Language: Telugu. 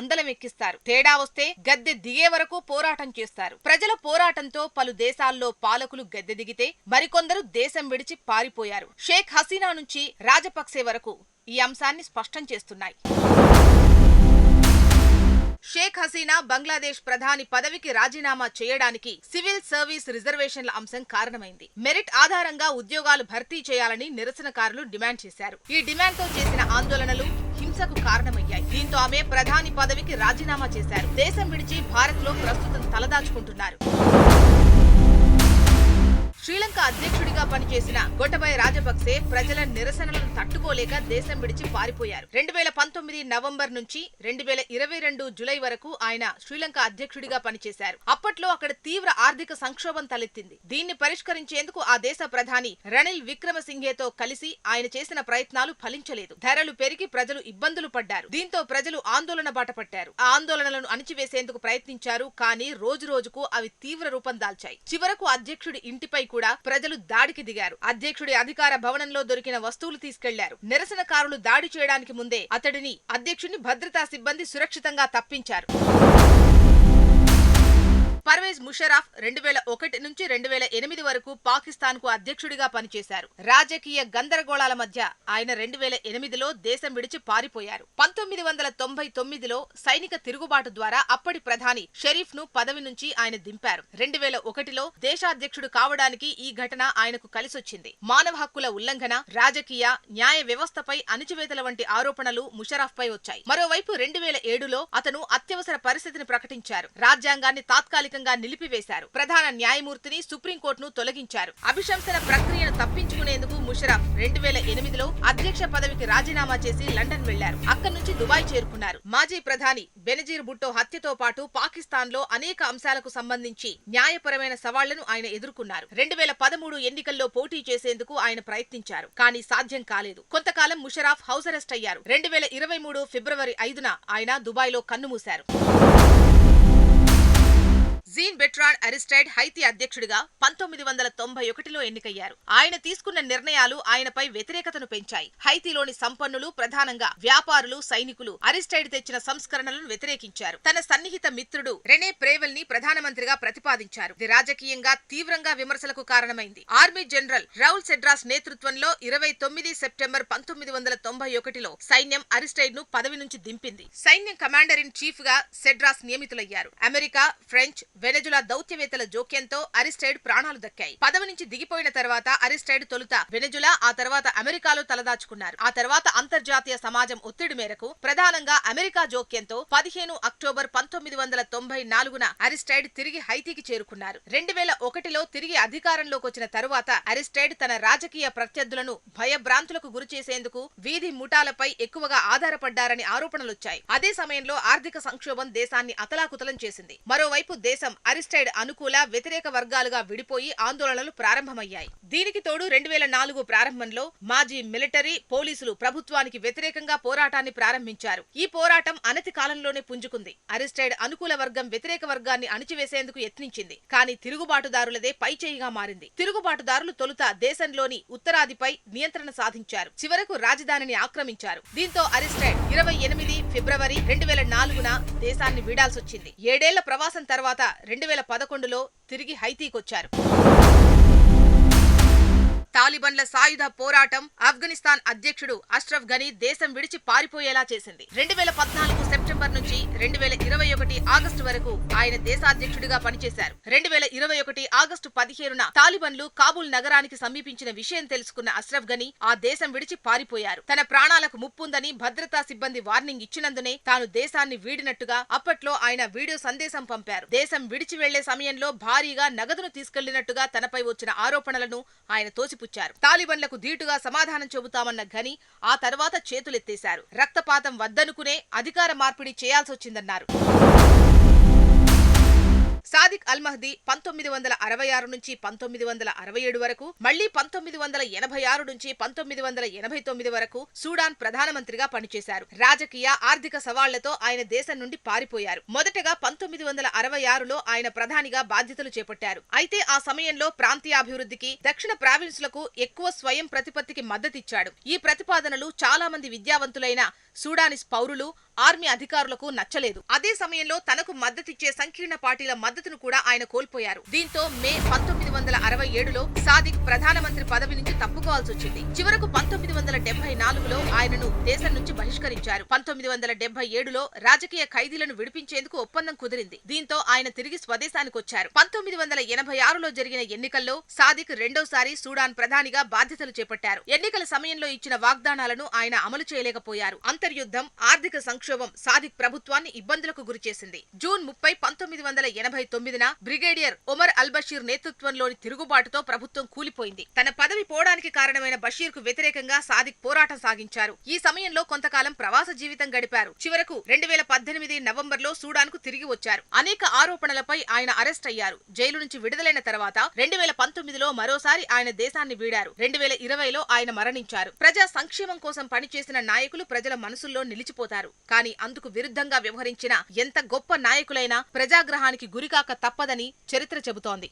అందలం ఎక్కిస్తారు తేడా వస్తే గద్దె దిగే వరకు పోరాటం చేస్తారు. ప్రజల పోరాటంతో పలు దేశాల్లో పాలకులు గద్దె దిగితే మరికొందరు దేశం విడిచి పారిపోయారు. షేక్ హసీనా నుంచి రాజపక్సే వరకు ఈ అంశాన్ని స్పష్టం చేస్తున్నాయి. షేక్ హసీనా బంగ్లాదేశ్ ప్రధాని పదవికి రాజీనామా చేయడానికి సివిల్ సర్వీస్ రిజర్వేషన్ల అంశం కారణమైంది. మెరిట్ ఆధారంగా ఉద్యోగాలు భర్తీ చేయాలని నిరసనకారులు డిమాండ్ చేశారు. ఈ డిమాండ్తో చేసిన ఆందోళనలు హింసకు కారణమయ్యాయి. దీంతో ఆమె ప్రధాని పదవికి రాజీనామా చేశారు. దేశం విడిచి భారత్లో ప్రస్తుతం తలదాచుకుంటున్నారు. శ్రీలంక అధ్యక్షుడిగా పనిచేసిన గొటబయ రాజపక్సే ప్రజల నిరసనలను తట్టుకోలేక దేశం విడిచి పారిపోయారు. రెండు వేల పంతొమ్మిది నవంబర్ నుంచి రెండు వేల ఇరవై రెండు జులై వరకు ఆయన శ్రీలంక అధ్యక్షుడిగా పనిచేశారు. అప్పట్లో అక్కడ తీవ్ర ఆర్థిక సంక్షోభం తలెత్తింది. దీన్ని పరిష్కరించేందుకు ఆ దేశ ప్రధాని రణిల్ విక్రమసింఘేతో కలిసి ఆయన చేసిన ప్రయత్నాలు ఫలించలేదు. ధరలు పెరిగి ప్రజలు ఇబ్బందులు పడ్డారు. దీంతో ప్రజలు ఆందోళన బాట పట్టారు. ఆ ఆందోళనలను అణిచివేసేందుకు ప్రయత్నించారు కానీ రోజు రోజుకు అవి తీవ్ర రూపం దాల్చాయి. చివరకు అధ్యక్షుడి ఇంటిపై కూడా ప్రజలు దాడికి దిగారు. అధ్యక్షుడి అధికార భవనంలో దొరికిన వస్తువులు తీసుకెళ్ళారు. నిరసనకారులు దాడి చేయడానికి ముందే అతడిని అధ్యక్షుడిని భద్రతా సిబ్బంది సురక్షితంగా తప్పించారు. పర్వేజ్ ముషరాఫ్ రెండు వేల ఒకటి నుంచి రెండు వేల ఎనిమిది వరకు పాకిస్తాన్కు అధ్యక్షుడిగా పనిచేశారు. రాజకీయ గందరగోళాల మధ్య ఆయన రెండు వేల ఎనిమిదిలో దేశం విడిచి పారిపోయారు. పంతొమ్మిది వందల తొంభై తొమ్మిదిలో సైనిక తిరుగుబాటు ద్వారా అప్పటి ప్రధాని షరీఫ్ను పదవి నుంచి ఆయన దింపారు. రెండు వేల ఒకటిలో దేశాధ్యక్షుడు కావడానికి ఈ ఘటన ఆయనకు కలిసొచ్చింది. మానవ హక్కుల ఉల్లంఘన రాజకీయ న్యాయ వ్యవస్థపై అణిచివేతల వంటి ఆరోపణలు ముషరాఫ్ పై వచ్చాయి. మరోవైపు రెండు వేల ఏడులో అతను అత్యవసర పరిస్థితిని ప్రకటించారు. రాజ్యాంగాన్ని తాత్కాలికంగా నిలిపివేశారు. ప్రధాన న్యాయమూర్తిని సుప్రీంకోర్టును తొలగించారు. అభిశంసన ప్రక్రియను తప్పించుకునేందుకు ముషరఫ్ రెండు వేల ఎనిమిదిలో అధ్యక్ష పదవికి రాజీనామా చేసి లండన్ వెళ్ళారు అక్కడి నుంచి దుబాయ్ చేరుకున్నారు. మాజీ ప్రధాని బెనజీర్ భుట్టో హత్యతో పాటు పాకిస్తాన్లో అనేక అంశాలకు సంబంధించి న్యాయపరమైన సవాళ్ళను ఆయన ఎదుర్కొన్నారు. రెండు వేల పదమూడు ఎన్నికల్లో పోటీ చేసేందుకు ఆయన ప్రయత్నించారు. కానీ సాధ్యం కాలేదు. కొంతకాలం ముషరాఫ్ హౌస్ అరెస్ట్ అయ్యారు. రెండు వేల ఇరవై మూడు ఫిబ్రవరి ఐదున ఆయన దుబాయ్లో కన్నుమూశారు. జీన్ బెట్రాన్ అరిస్టైడ్ హైతీ అధ్యక్షుడిగా పంతొమ్మిది వందల తొంభై ఒకటిలో ఎన్నికయ్యారు. ఆయన తీసుకున్న నిర్ణయాలు ఆయనపై వ్యతిరేకతను పెంచాయి. హైతీలోని సంపన్నులు ప్రధానంగా వ్యాపారులు సైనికులు అరిస్టైడ్ తెచ్చిన సంస్కరణలను వ్యతిరేకించారు. తన సన్నిహిత మిత్రుడు రెనే ప్రేవెల్ని ప్రధానమంత్రిగా ప్రతిపాదించారు. ఇది రాజకీయంగా తీవ్రంగా విమర్శలకు కారణమైంది. ఆర్మీ జనరల్ రౌల్ సెడ్రాస్ నేతృత్వంలో ఇరవై తొమ్మిది సెప్టెంబర్ పంతొమ్మిది వందల తొంభై ఒకటిలో సైన్యం అరిస్టైడ్ను పదవి నుంచి దింపింది. సైన్యం కమాండర్ ఇన్ చీఫ్గా సెడ్రాస్ నియమితులయ్యారు. అమెరికా ఫ్రెంచ్ వెనజులా దౌత్యవేత్తల జోక్యంతో అరిస్టైడ్ ప్రాణాలు దక్కాయి. పదవి నుంచి దిగిపోయిన తర్వాత అరిస్టైడ్ తొలుత వెనజులా ఆ తర్వాత అమెరికాలో తలదాచుకున్నారు. ఆ తర్వాత అంతర్జాతీయ సమాజం ఒత్తిడి మేరకు ప్రధానంగా అమెరికా జోక్యంతో పదిహేను అక్టోబర్ పంతొమ్మిది వందల తొంభై నాలుగున అరిస్టైడ్ తిరిగి హైతీకి చేరుకున్నారు. రెండు వేల ఒకటిలో తిరిగి అధికారంలోకి వచ్చిన తరువాత అరిస్టైడ్ తన రాజకీయ ప్రత్యర్థులను భయభ్రాంతులకు గురి చేసేందుకు వీధి ముఠాలపై ఎక్కువగా ఆధారపడ్డారని ఆరోపణలొచ్చాయి. అదే సమయంలో ఆర్థిక సంక్షోభం దేశాన్ని అతలాకుతలం చేసింది. మరోవైపు దేశం అరిస్టైడ్ అనుకూల వ్యతిరేక వర్గాలుగా విడిపోయి ఆందోళనలు ప్రారంభమయ్యాయి. దీనికి తోడు రెండు వేల నాలుగు ప్రారంభంలో మాజీ మిలిటరీ పోలీసులు ప్రభుత్వానికి వ్యతిరేకంగా పోరాటాన్ని ప్రారంభించారు. ఈ పోరాటం అనతి కాలంలోనే పుంజుకుంది. అరిస్టైడ్ అనుకూల వర్గం వ్యతిరేక వర్గాన్ని అణిచివేసేందుకు యత్నించింది కానీ తిరుగుబాటుదారులదే పైచేయిగా మారింది. తిరుగుబాటుదారులు తొలుత దేశంలోని ఉత్తరాదిపై నియంత్రణ సాధించారు. చివరకు రాజధానిని ఆక్రమించారు. దీంతో అరిస్టైడ్ ఇరవై ఎనిమిది ఫిబ్రవరి రెండు వేల నాలుగున దేశాన్ని వీడాల్సొచ్చింది. ఏడేళ్ళ ప్రవాసం తర్వాత రెండు వేల పదకొండులో తిరిగి హైతీకొచ్చారు. తాలిబన్ల సాయుధ పోరాటం ఆఫ్ఘనిస్తాన్ అధ్యక్షుడు అష్రఫ్ ఘనీ దేశం విడిచి పారిపోయేలా చేసింది. రెండు వేల పద్నాలుగు సెప్టెంబర్ నుంచి రెండు వేల ఇరవై ఒకటి ఆగస్టు వరకు ఆయన దేశాధ్యక్షుడిగా పనిచేశారు. రెండు వేల ఇరవై ఒకటి ఆగస్టు పదిహేనున తాలిబన్లు కాబూల్ నగరానికి సమీపించిన విషయం తెలుసుకున్న అష్రఫ్ ఘనీ ఆ దేశం విడిచి పారిపోయారు. తన ప్రాణాలకు ముప్పుందని భద్రతా సిబ్బంది వార్నింగ్ ఇచ్చినందునే తాను దేశాన్ని వీడినట్టుగా అప్పట్లో ఆయన వీడియో సందేశం పంపారు. దేశం విడిచి వెళ్ళే సమయంలో భారీగా నగదును తీసుకెళ్ళినట్టుగా తనపై వచ్చిన ఆరోపణలను ఆయన పుచ్చారు తాలిబన్లకు ధీటుగా సమాధానం చెబుతామన్న ఘని ఆ తర్వాత చేతులెత్తేశారు. రక్తపాతం వద్దనుకునే అధికార మార్పిడి చేయాల్సొచ్చిందన్నారు. సాదిక్ అల్ పంతొమ్మిది వందల అరవై ఆరు నుంచి పంతొమ్మిది వందల అరవై ఏడు వరకు మళ్ళీ పంతొమ్మిది వందల ఎనభై ఆరు నుంచి పంతొమ్మిది వందల ఎనభై తొమ్మిది వరకు సూడాన్ ప్రధానమంత్రిగా పనిచేశారు. రాజకీయ ఆర్థిక సవాళ్ళతో ఆయన దేశం నుండి పారిపోయారు. మొదటగా పంతొమ్మిది వందల అరవై ఆరులో ఆయన ప్రధానిగా బాధ్యతలు చేపట్టారు. అయితే ఆ సమయంలో ప్రాంతీయాభివృద్ధికి దక్షిణ ప్రావిన్సులకు ఎక్కువ స్వయం ప్రతిపత్తికి మద్దతిచ్చాడు. ఈ ప్రతిపాదనలు చాలా మంది విద్యావంతులైన సూడానిస్ పౌరులు ఆర్మీ అధికారులకు నచ్చలేదు. అదే సమయంలో తనకు మద్దతిచ్చే సంకీర్ణ పార్టీల మద్దతును కూడా ఆయన కోల్పోయారు. దీంతో మే పంతొమ్మిది వందల అరవై ఏడులో సాదిక్ ప్రధానమంత్రి పదవి నుంచి తప్పుకోవాల్సి వచ్చింది. చివరకు పంతొమ్మిది వందల డెబ్బై నాలుగులో ఆయనను దేశం నుంచి బహిష్కరించారు. పంతొమ్మిది వందల డెబ్బై ఏడులో రాజకీయ ఖైదీలను విడిపించేందుకు ఒప్పందం కుదిరింది. దీంతో ఆయన తిరిగి స్వదేశానికి వచ్చారు. పంతొమ్మిది వందల ఎనభై ఆరులో జరిగిన ఎన్నికల్లో సాదిక్ రెండోసారి సూడాన్ ప్రధానిగా బాధ్యతలు చేపట్టారు. ఎన్నికల సమయంలో ఇచ్చిన వాగ్దానాలను ఆయన అమలు చేయలేకపోయారు. అంతర్యుద్ధం ఆర్థిక సంక్షోభం సాదిక్ ప్రభుత్వాన్ని ఇబ్బందులకు గురిచేసింది జూన్ ముప్పై పంతొమ్మిది వందల ఎనభై తొమ్మిదిన బ్రిగేడియర్ ఒమర్ అల్ బషీర్ నేతృత్వంలోని తిరుగుబాటుతో ప్రభుత్వం కూలిపోయింది. తన పదవి పోవడానికి కారణమైన బషీర్కు వ్యతిరేకంగా సాదిక్ పోరాటం సాగించారు. ఈ సమయంలో కొంతకాలం ప్రవాస జీవితం గడిపారు. చివరకు రెండు వేల పద్దెనిమిది నవంబర్లో సూడాన్కు తిరిగి వచ్చారు. అనేక ఆరోపణలపై ఆయన అరెస్ట్ అయ్యారు. జైలు నుంచి విడుదలైన తర్వాత రెండు వేల పంతొమ్మిదిలో మరోసారి ఆయన దేశాన్ని వీడారు. రెండు వేల ఇరవైలో ఆయన మరణించారు. ప్రజా సంక్షేమం కోసం పనిచేసిన నాయకులు ప్రజల మనసుల్లో నిలిచిపోతారు. కానీ అందుకు విరుద్ధంగా వ్యవహరించిన ఎంత గొప్ప నాయకులైనా ప్రజాగ్రహానికి గురికాక తప్పదని చరిత్ర చెబుతోంది.